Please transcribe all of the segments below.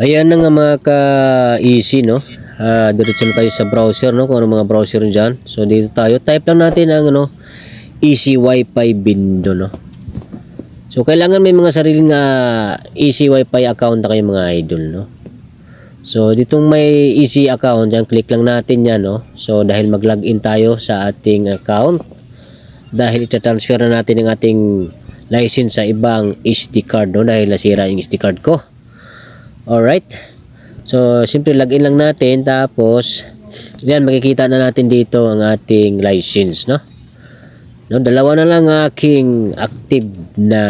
Ayan na nga mga ka-easy, no? Ah, diretso na tayo sa browser, no? Kung ano mga browser dyan. So, dito tayo. Type lang natin ang, ano, easy wifi bindo, no? So, kailangan may mga sariling ah, easy wifi account na kayo mga idol, no? So, ditong may easy account, dyan, click lang natin yan, no? So, dahil mag-login tayo sa ating account, dahil itatransfer na natin ang ating license sa ibang SD card, no? Dahil nasira yung SD card ko. Alright. So, simple login lang natin. Tapos, yan, makikita na natin dito ang ating license, no? No, dalawa na lang aking active na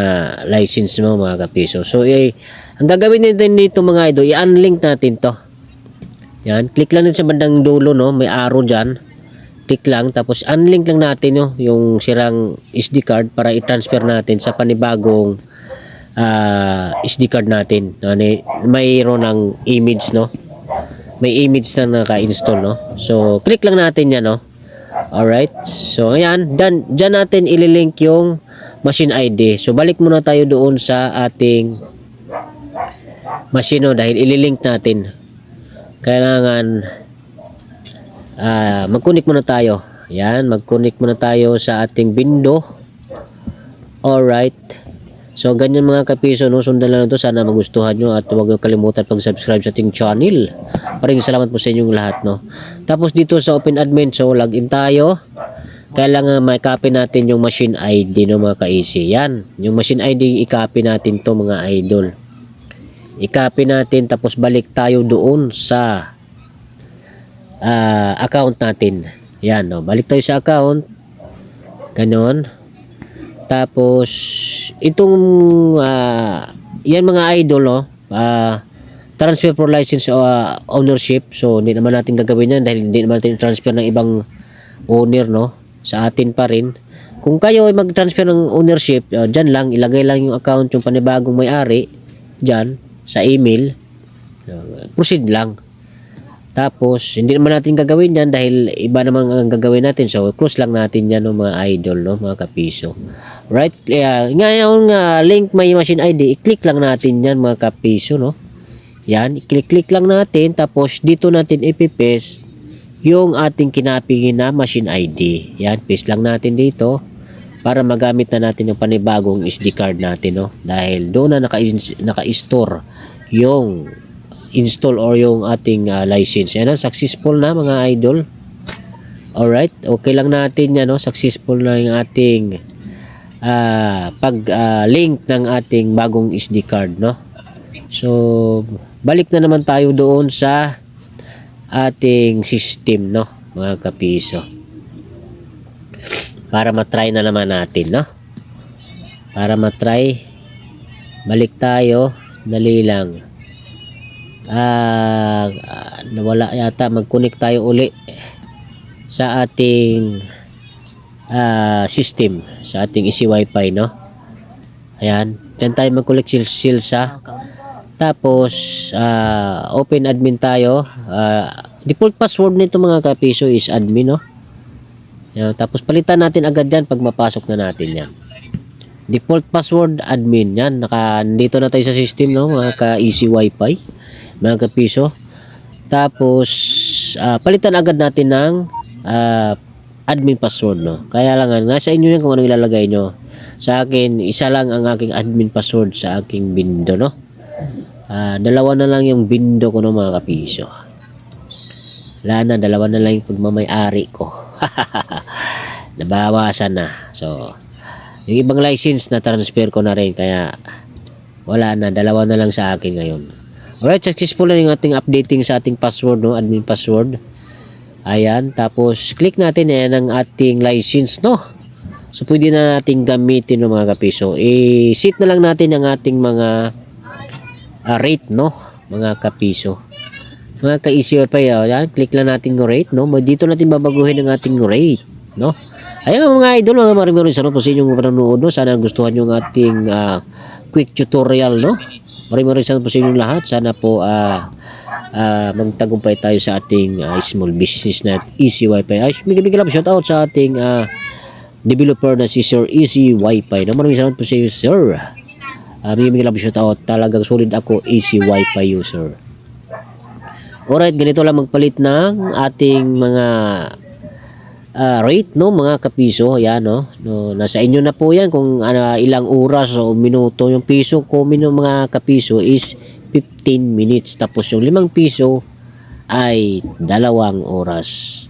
license mo mga kapiso. So, eh, ang gagawin natin dito mga idol, i-unlink natin to. Yan, click lang din sa bandang dulo, no? May arrow dyan. Click lang, tapos unlink lang natin, no? Yung sirang SD card para i-transfer natin sa panibagong ah, SD card natin. No? Mayroon ng image, no? May image na naka-install, no? So, click lang natin yan, no? Alright. So, ayan. Dan, dyan natin ililink yung machine ID. So, balik muna tayo doon sa ating machine, no? Dahil ililink natin. Kailangan ah mag-connect muna tayo. Yan. Mag-connect muna tayo sa ating window. Alright. So, ganyan mga kapiso, no? Sundan lang ito. Sana magustuhan nyo at huwag kalimutan pag-subscribe sa ating channel. Maraming salamat po sa inyong lahat, no? Tapos dito sa Open Admin, so login tayo. Kailangan may copy natin yung machine ID, no mga ka-easy. Yan. Yung machine ID, i-copy natin to mga idol. I-copy natin, tapos balik tayo doon sa ah, account natin. Yan, no? Balik tayo sa account. Ganon. Tapos, itong, ah, yan mga idol, no? Ah, transfer for license ah, ownership. So, hindi naman natin gagawin yan dahil hindi naman natin transfer ng ibang owner, no? Sa atin pa rin. Kung kayo ay mag-transfer ng ownership, uh, dyan lang, ilagay lang yung account, yung panibagong may-ari, dyan, sa email. Uh, proceed lang. Tapos, hindi naman natin gagawin yan dahil iba naman ang gagawin natin. So, close lang natin yan no, mga idol, no, mga kapiso. Right? Kaya, ngayon nga, link may machine ID, i-click lang natin yan mga kapiso, no? Yan, i-click-click lang natin. Tapos, dito natin ipipaste yung ating kinapingin na machine ID. Yan, paste lang natin dito para magamit na natin yung panibagong SD card natin, no? Dahil doon na naka- naka-store yung install or yung ating ah, license. Yan, ah, successful na mga idol. Alright, okay lang natin yan, no? Successful na yung ating ah, pag-link ng ating bagong SD card, no? So, balik na naman tayo doon sa ating system, no? Mga kapiso. Para matry na naman natin, no? Para matry, balik tayo, dali lang. Ah, nawala yata, mag-connect tayo uli sa ating ah, system, sa ating easy wifi, no? Ayan, dyan tayo mag-connect sil, sil sa tapos, ah, open admin tayo. Ah, default password nito mga kapiso is admin, no? Yan, tapos palitan natin agad yan pag mapasok na natin yan. Default password admin yan. Naka, dito na tayo sa system, no? Mga ka-easy wifi. Mga kapiso. Tapos, ah, palitan agad natin ng ah, admin password, no? Kaya lang, nga, nasa inyo yan kung ano ilalagay nyo. Sa akin, isa lang ang aking admin password sa aking window, no? Ah, dalawa na lang yung bindo ko no mga kapiso. Wala na, dalawa na lang yung pagmamay-ari ko. Nabawasan na. So, yung ibang license na transfer ko na rin kaya wala na, dalawa na lang sa akin ngayon. Alright, successful na yung ating updating sa ating password, no? Admin password. Ayan, tapos click natin yan ang ating license, no? So, pwede na natin gamitin no, mga kapiso. I-set na lang natin ang ating mga ah, rate no mga kapiso mga ka-easier pa yan yan click lang natin yung rate no dito natin babaguhin ang ating rate no ayan mga idol mga maraming maraming salamat po sa inyong panonood no sana gustuhan nyo ang ating ah, quick tutorial no? Maraming maraming salamat po sa inyong lahat. Sana po ah ah, magtagumpay tayo sa ating ah, small business na easy wifi. Ay bigyan bigyan lang shout out sa ating ah, developer na si Sir Easy Wifi no? Maraming salamat po sa iyo sir. Uh, may mga love shout out talagang solid ako easy wifi user alright ganito lang magpalit ng ating mga ah, rate no mga kapiso yan no, no nasa inyo na po yan kung ano, ilang oras o minuto yung piso. Ko mino mga kapiso is 15 minutes. Tapos yung limang piso ay dalawang oras